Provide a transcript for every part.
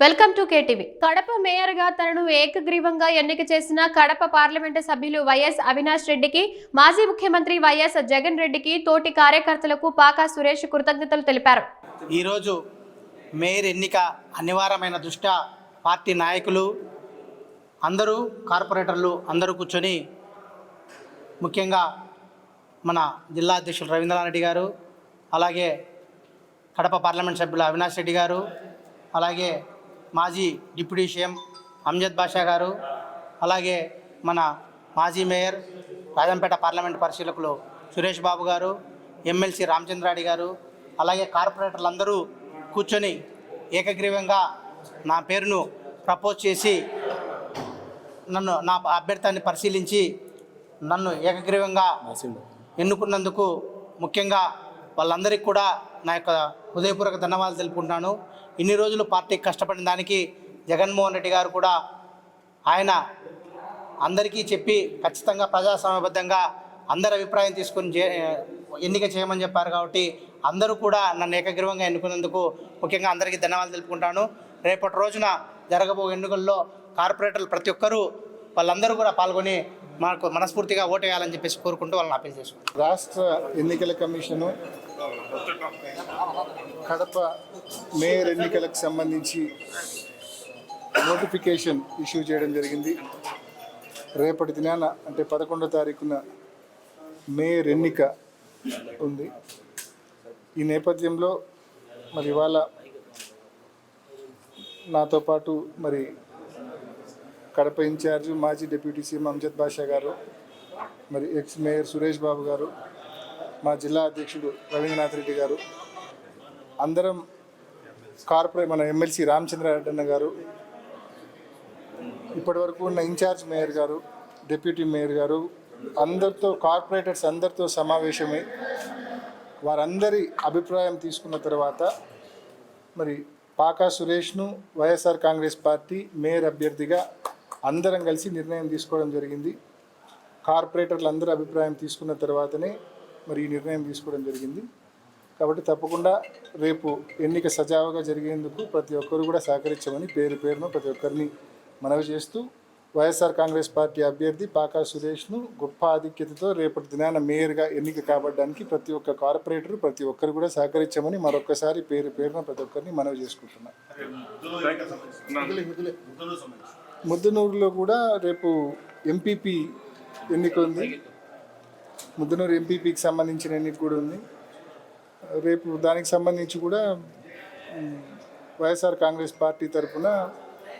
Welcome to KTV. Kadapa మేయర్గా తనను ఏకగ్రీవంగా ఎన్నిక చేసిన కడప పార్లమెంటు సభ్యులు వైఎస్ అవినాష్ రెడ్డికి మాజీ ముఖ్యమంత్రి వైఎస్ జగన్ రెడ్డికి తోటి కార్యకర్తలకు పాకా సురేష్ కృతజ్ఞతలు తెలిపారు. ఈరోజు మేయర్ ఎన్నిక అనివార్యమైన దృష్ట్యా పార్టీ నాయకులు అందరూ కార్పొరేటర్లు అందరూ కూర్చొని ముఖ్యంగా మన జిల్లా అధ్యక్షులు రవీంద్రనాథ్ గారు అలాగే కడప పార్లమెంట్ సభ్యులు అవినాష్ రెడ్డి గారు అలాగే మాజీ డిప్యూటీ సీఎం అమ్జద్ బాషా గారు అలాగే మన మాజీ మేయర్ రాజంపేట పార్లమెంట్ పరిశీలకులు సురేష్ బాబు గారు ఎమ్మెల్సీ రామచంద్రాడి గారు అలాగే కార్పొరేటర్లు అందరూ కూర్చొని ఏకగ్రీవంగా నా పేరును ప్రపోజ్ చేసి నన్ను నా అభ్యర్థాన్ని పరిశీలించి నన్ను ఏకగ్రీవంగా ఎన్నుకున్నందుకు ముఖ్యంగా వాళ్ళందరికీ కూడా నా యొక్క హృదయపూర్వక ధన్యవాదాలు తెలుపుకుంటున్నాను. ఇన్ని రోజులు పార్టీకి కష్టపడిన దానికి జగన్మోహన్ రెడ్డి గారు కూడా ఆయన అందరికీ చెప్పి ఖచ్చితంగా ప్రజాస్వామ్యబద్ధంగా అందరి అభిప్రాయం తీసుకుని ఎన్నిక చేయమని చెప్పారు కాబట్టి అందరూ కూడా నన్ను ఏకగ్రీవంగా ఎన్నుకున్నందుకు ముఖ్యంగా అందరికీ ధన్యవాదాలు తెలుపుకుంటాను. రేపటి రోజున జరగబో ఎన్నికల్లో కార్పొరేటర్లు ప్రతి ఒక్కరూ వాళ్ళందరూ కూడా పాల్గొని మాకు మనస్ఫూర్తిగా ఓటేయాలని చెప్పేసి కోరుకుంటూ వాళ్ళని అప్పీల్ చేసుకుంటాం రాష్ట్ర ఎన్నికల కమిషను కడప మేయర్ ఎన్నికలకు సంబంధించి నోటిఫికేషన్ ఇష్యూ చేయడం జరిగింది. రేపటి దినాన అంటే పదకొండో తారీఖున మేయర్ ఎన్నిక ఉంది. ఈ నేపథ్యంలో మరి ఇవాళ నాతో పాటు మరి కడప ఇన్ఛార్జ్ మాజీ డిప్యూటీ సీఎం అంజద్ బాషా గారు మరి ఎక్స్ మేయర్ సురేష్ బాబు గారు మా జిల్లా అధ్యక్షుడు రవీంద్రనాథ్ రెడ్డి గారు అందరం కార్పొరేట్ మన ఎమ్మెల్సీ రామచంద్రారెడ్డి అన్న గారు ఇప్పటివరకు ఉన్న ఇన్ఛార్జ్ మేయర్ గారు డిప్యూటీ మేయర్ గారు అందరితో కార్పొరేటర్స్ అందరితో సమావేశమై వారందరి అభిప్రాయం తీసుకున్న తర్వాత మరి పాకా సురేష్ను వైఎస్ఆర్ కాంగ్రెస్ పార్టీ మేయర్ అభ్యర్థిగా అందరం కలిసి నిర్ణయం తీసుకోవడం జరిగింది. కార్పొరేటర్లు అందరి అభిప్రాయం తీసుకున్న తర్వాతనే మరి ఈ నిర్ణయం తీసుకోవడం జరిగింది. కాబట్టి తప్పకుండా రేపు ఎన్నిక సజావుగా జరిగేందుకు ప్రతి ఒక్కరు కూడా సహకరించమని పేరు పేరున ప్రతి ఒక్కరిని మనవి చేస్తూ వైఎస్ఆర్ కాంగ్రెస్ పార్టీ అభ్యర్థి పాకా సురేష్ను గొప్ప ఆధిక్యతతో రేపటి దినాన మేయర్గా ఎన్నిక కాబడడానికి ప్రతి ఒక్క కార్పొరేటర్ ప్రతి ఒక్కరు కూడా సహకరించమని మరొకసారి పేరు పేరున ప్రతి ఒక్కరిని మనవి చేసుకుంటున్నాను ముద్దనూరులో కూడా రేపు ఎంపీపీ ఎన్నిక ఉంది ముద్దనూరు ఎంపీపీకి సంబంధించిన ఎన్నిక కూడా ఉంది. రేపు దానికి సంబంధించి కూడా వైఎస్ఆర్ కాంగ్రెస్ పార్టీ తరఫున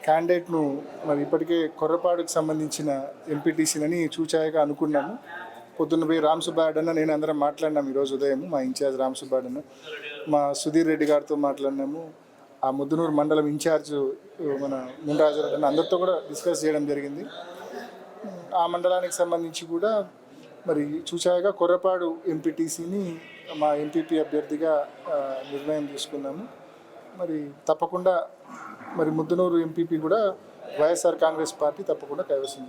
క్యాండిడేట్ను మరి ఇప్పటికే కొర్రపాడుకు సంబంధించిన ఎంపీటీసీనని చూచాయగా అనుకున్నాము. పొద్దున్న పోయి రామ్ నేను అందరం మాట్లాడినాం ఈరోజు ఉదయం మా ఇన్ఛార్జ్ రామ్ సుబ్బారెడ్డి మా సుధీర్ రెడ్డి గారితో మాట్లాడినాము. ఆ ముద్దునూరు మండలం ఇన్ఛార్జ్ మన ముండరాజు అందరితో కూడా డిస్కస్ చేయడం జరిగింది. ఆ మండలానికి సంబంధించి కూడా మరి చూచాయగా కొర్రపాడు ఎంపీటీసీని మా ఎంపీపీ అభ్యర్థిగా నిర్ణయం తీసుకున్నాము. మరి తప్పకుండా మరి ముద్దునూరు ఎంపీపీ కూడా వైఎస్ఆర్ కాంగ్రెస్ పార్టీ తప్పకుండా కైవసింది